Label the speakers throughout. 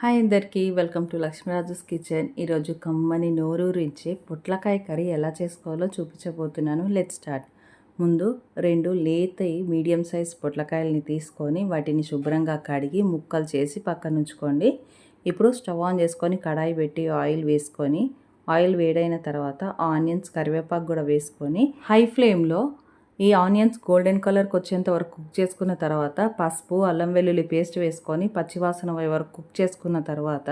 Speaker 1: Hi అందరికీ welcome to లక్ష్మీరాజుస్ kitchen. ఈరోజు కమ్మని నోరూరించి పొట్లకాయ కర్రీ ఎలా చేసుకోవాలో చూపించబోతున్నాను. లెట్ స్టార్ట్ ముందు రెండు లేతయి మీడియం సైజ్ పొట్లకాయలని తీసుకొని వాటిని శుభ్రంగా కడిగి ముక్కలు చేసి పక్కన ఉంచుకోండి. ఇప్పుడు స్టవ్ ఆన్ చేసుకొని కడాయి పెట్టి ఆయిల్ వేసుకొని ఆయిల్ వేడైన తర్వాత ఆనియన్స్ కరివేపాకు కూడా వేసుకొని హై ఫ్లేమ్లో ఈ ఆనియన్స్ గోల్డెన్ కలర్కి వచ్చేంత వరకు కుక్ చేసుకున్న తర్వాత పసుపు అల్లం వెల్లుల్లి పేస్ట్ వేసుకొని పచ్చివాసన వరకు కుక్ చేసుకున్న తర్వాత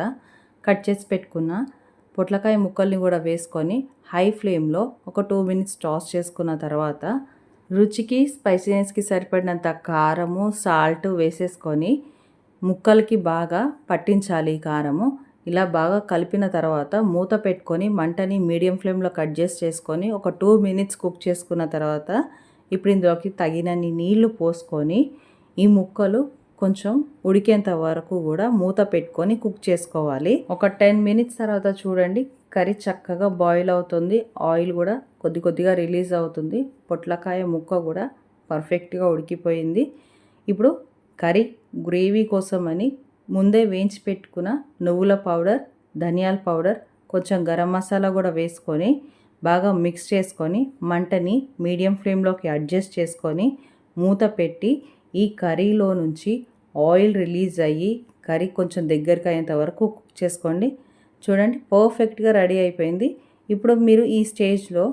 Speaker 1: కట్ చేసి పెట్టుకున్న పొట్లకాయ ముక్కల్ని కూడా వేసుకొని హై ఫ్లేమ్లో ఒక టూ మినిట్స్ టాస్ చేసుకున్న తర్వాత రుచికి స్పైసీనెస్కి సరిపడినంత కారము సాల్ట్ వేసేసుకొని ముక్కలకి బాగా పట్టించాలి కారము. ఇలా బాగా కలిపిన తర్వాత మూత పెట్టుకొని మంటని మీడియం ఫ్లేమ్లో కట్ చేసి చేసుకొని ఒక టూ మినిట్స్ కుక్ చేసుకున్న తర్వాత ఇప్పుడు ఇందులోకి తగినన్ని నీళ్ళు పోసుకొని ఈ ముక్కలు కొంచెం ఉడికేంత వరకు కూడా మూత పెట్టుకొని కుక్ చేసుకోవాలి. ఒక టెన్ మినిట్స్ తర్వాత చూడండి కర్రీ చక్కగా బాయిల్ అవుతుంది. ఆయిల్ కూడా కొద్ది కొద్దిగా రిలీజ్ అవుతుంది. పొట్లకాయ ముక్క కూడా పర్ఫెక్ట్గా ఉడికిపోయింది. ఇప్పుడు కర్రీ గ్రేవీ కోసమని ముందే వేయించి పెట్టుకున్న నువ్వుల పౌడర్ ధనియాల పౌడర్ కొంచెం గరం మసాలా కూడా వేసుకొని బాగా మిక్స్ చేసుకొని మంటని మీడియం ఫ్లేమ్లోకి అడ్జస్ట్ చేసుకొని మూత పెట్టి ఈ కర్రీలో నుంచి ఆయిల్ రిలీజ్ అయ్యి కర్రీ కొంచెం దగ్గరికి అయ్యేంత వరకు కుక్ చేసుకోండి. చూడండి పర్ఫెక్ట్గా రెడీ అయిపోయింది. ఇప్పుడు మీరు ఈ స్టేజ్లో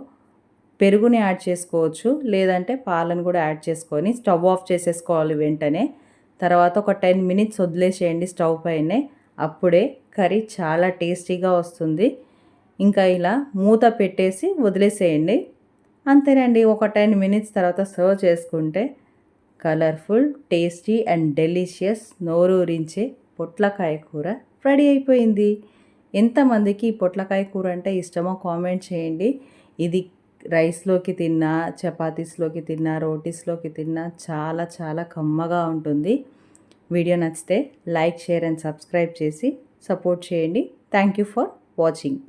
Speaker 1: పెరుగుని యాడ్ చేసుకోవచ్చు లేదంటే పాలను కూడా యాడ్ చేసుకొని స్టవ్ ఆఫ్ చేసేసుకోవాలి వెంటనే. తర్వాత ఒక టెన్ మినిట్స్ వదిలేసేయండి స్టవ్ పైనే. అప్పుడే కర్రీ చాలా టేస్టీగా వస్తుంది. ఇంకా ఇలా మూత పెట్టేసి వదిలేసేయండి. అంతేనండి ఒక టెన్ మినిట్స్ తర్వాత సర్వ్ చేసుకుంటే కలర్ఫుల్ టేస్టీ అండ్ డెలిషియస్ నోరూరించే పొట్లకాయ కూర రెడీ అయిపోయింది. ఎంతమందికి ఈ పొట్లకాయ కూర అంటే ఇష్టమో కామెంట్ చేయండి. ఇది రైస్లోకి తిన్నా చపాతీస్లోకి తిన్నా రోటీస్లోకి తిన్నా చాలా చాలా కమ్మగా ఉంటుంది. వీడియో నచ్చితే లైక్ షేర్ అండ్ సబ్స్క్రైబ్ చేసి సపోర్ట్ చేయండి. Thank you for watching.